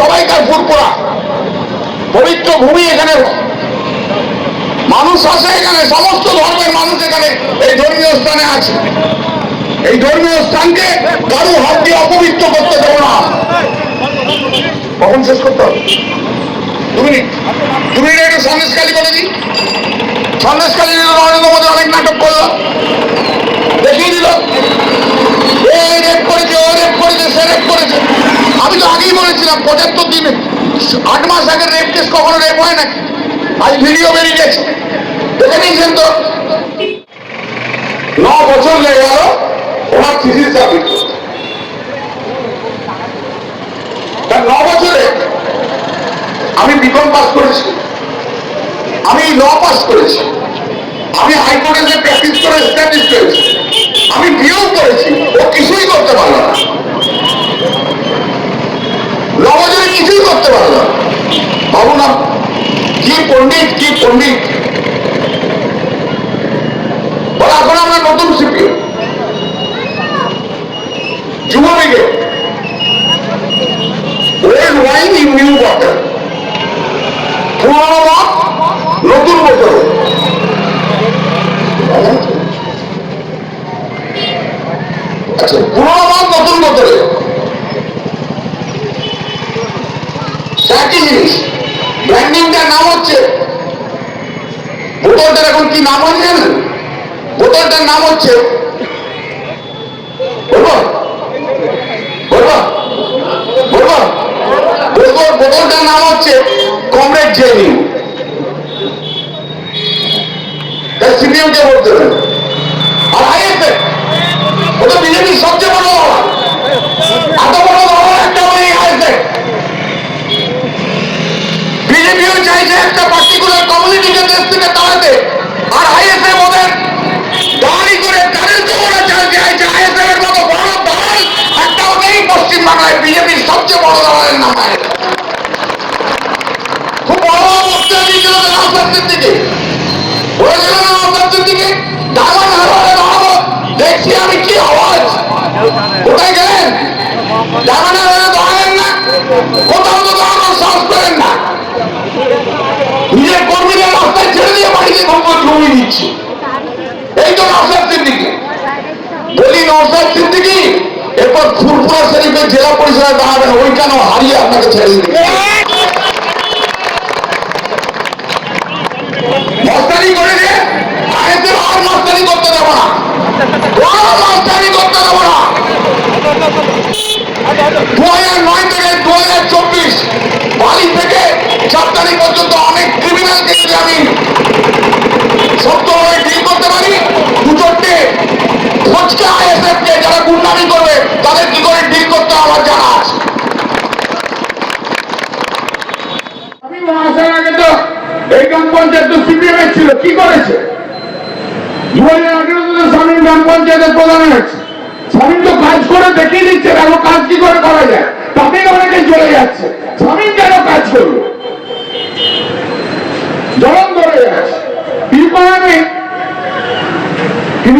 সবাইকার ফুরপুরা পবিত্র ভূমি এখানে মানুষ আসে এখানে, সমস্ত ধর্মের মানুষ এখানে এই ধর্মীয় স্থানে আছে। এই ধর্মীয় স্থানকে কারও হাত দিয়ে অপবিত্র করতে দেবো না। কখন শেষ করতে হবে? দু মিনিট। একটু সন্দেশকালী করে দিই। সন্দেশকালী নরেন্দ্র মোদী অনেক নাটক করল। দেখিয়ে দিল। এ রেপ করেছে, ও রেপ করেছে, সে রেপ করেছে। আমি তো আগেই বলেছিলাম, পঁচাত্তর দিনে। আট মাস আগে রেপ কেস কখনো রেপ হয় না আজ ভিডিও বেরিয়ে গেছে। দেখে নিয়েছেন তো ন বছর লেগে গেল, ওনার থিসিস সাবমিট করতে। তা ন বছরে আমি বিকম পাস করেছি। আমি ল পাস করেছি। আমি হাইকোর্টে যে প্র্যাকটিস করে স্ট্যাটিস করেছি। আমি বিয়েও করেছি। ও কিছুই করতে পারল না নবজনে কিছুই করতে পারল না ভাবু না কি পণ্ডিত কি পণ্ডিত বলে এখন আমরা নতুন সিপিও যুব old wine in new water পুরনো মত নতুন বোতলে। আচ্ছা পুরনো মাল নতুন বোতলে। একই জিনিস। ব্র্যান্ডিংটার নাম হচ্ছে। বোতলটার এখন কি নাম হয় জানেন? বোতলটার নাম হচ্ছে বোতলটার নাম হচ্ছে কমরেড তাই সিপিএমকে ভোট দেবেন। আর ওটা বিজেপির সবচেয়ে আমি কি আওয়াজ কোথায় গেলেন। ডায়মন্ড হারবারে দাঁড়ালেন না। কোথাও তো দাঁড়ানোর সাহস করেন না। নিজের কর্মীদের রাস্তায় ছেড়ে দিয়ে বাড়িতে ভঙ্গ জমি দিচ্ছি। এই তো নওসাদ সিদ্দিকি। বলি নওসাদ সিদ্দিকি, এরপর ফুরপুরা শরীফের জেলা পরিষদে দাঁড়াবেন। ওইখানেও হারিয়ে আপনাকে ছেড়ে দিবে মাস্টারি করে যে আইএসএ আর মাস্টারি করতে দেবো না কোনো মাস্টারি করতে দেবো না দু হাজার নয় থেকে দু হাজার চব্বিশ বালি থেকে চার তারিখ পর্যন্ত অনেক ক্রিমিনালকে যদি আমি। ডিল করতে পারি? দু চারটে ফচকা আইএসএফ যারা গুন্ডামি করবে, তাদের কি করে ডিল করতে আমার জানা আছে। গ্রাম স্বামীর পঞ্চায়েতের প্রধান কাজ করে দেখিয়ে দিচ্ছে কাজ কি করে করা যায়? তাতে অনেকে চলে যাচ্ছে। স্বামী কেন কাজ করবে জলন ধরে যাচ্ছে কি করাবে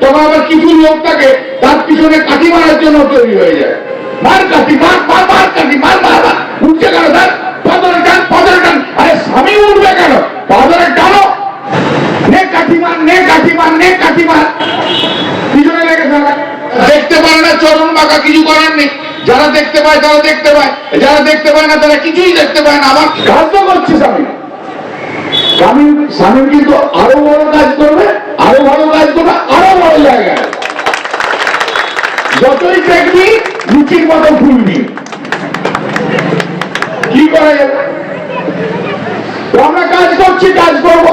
তখন আবার কিছু লোক থাকে তার পিছনে কাঠি মারার জন্য তৈরি হয়ে যায়। মার কাঠি, মার মার মার কাঠি, মার মার মার। উঠছে কেন স্যার? পাথরে টান পাথরে টান। আরে স্বামী উঠবে কেন? পাথরে টানো। নে কাঠি মার, নে কাঠি মার, নে কাঠি মার। পিছনে লেগে ফেলা দেখতে পারে না চরণ বাঁকা, কিছু করার নেই। যারা দেখতে পায়, তারা দেখতে পায়। যারা দেখতে পায় না, তারা কিছুই দেখতে পায় না। আমার ঘাত করছে স্বামী। স্বামী স্বামী কিন্তু আরও বড় কাজ করবে, আরও ভালো কাজ করবে আরও বড় জায়গায় যতই দেখবি লুচির মতো ফুলবি কি করা যাবে তো আমরা কাজ করছি কাজ করব।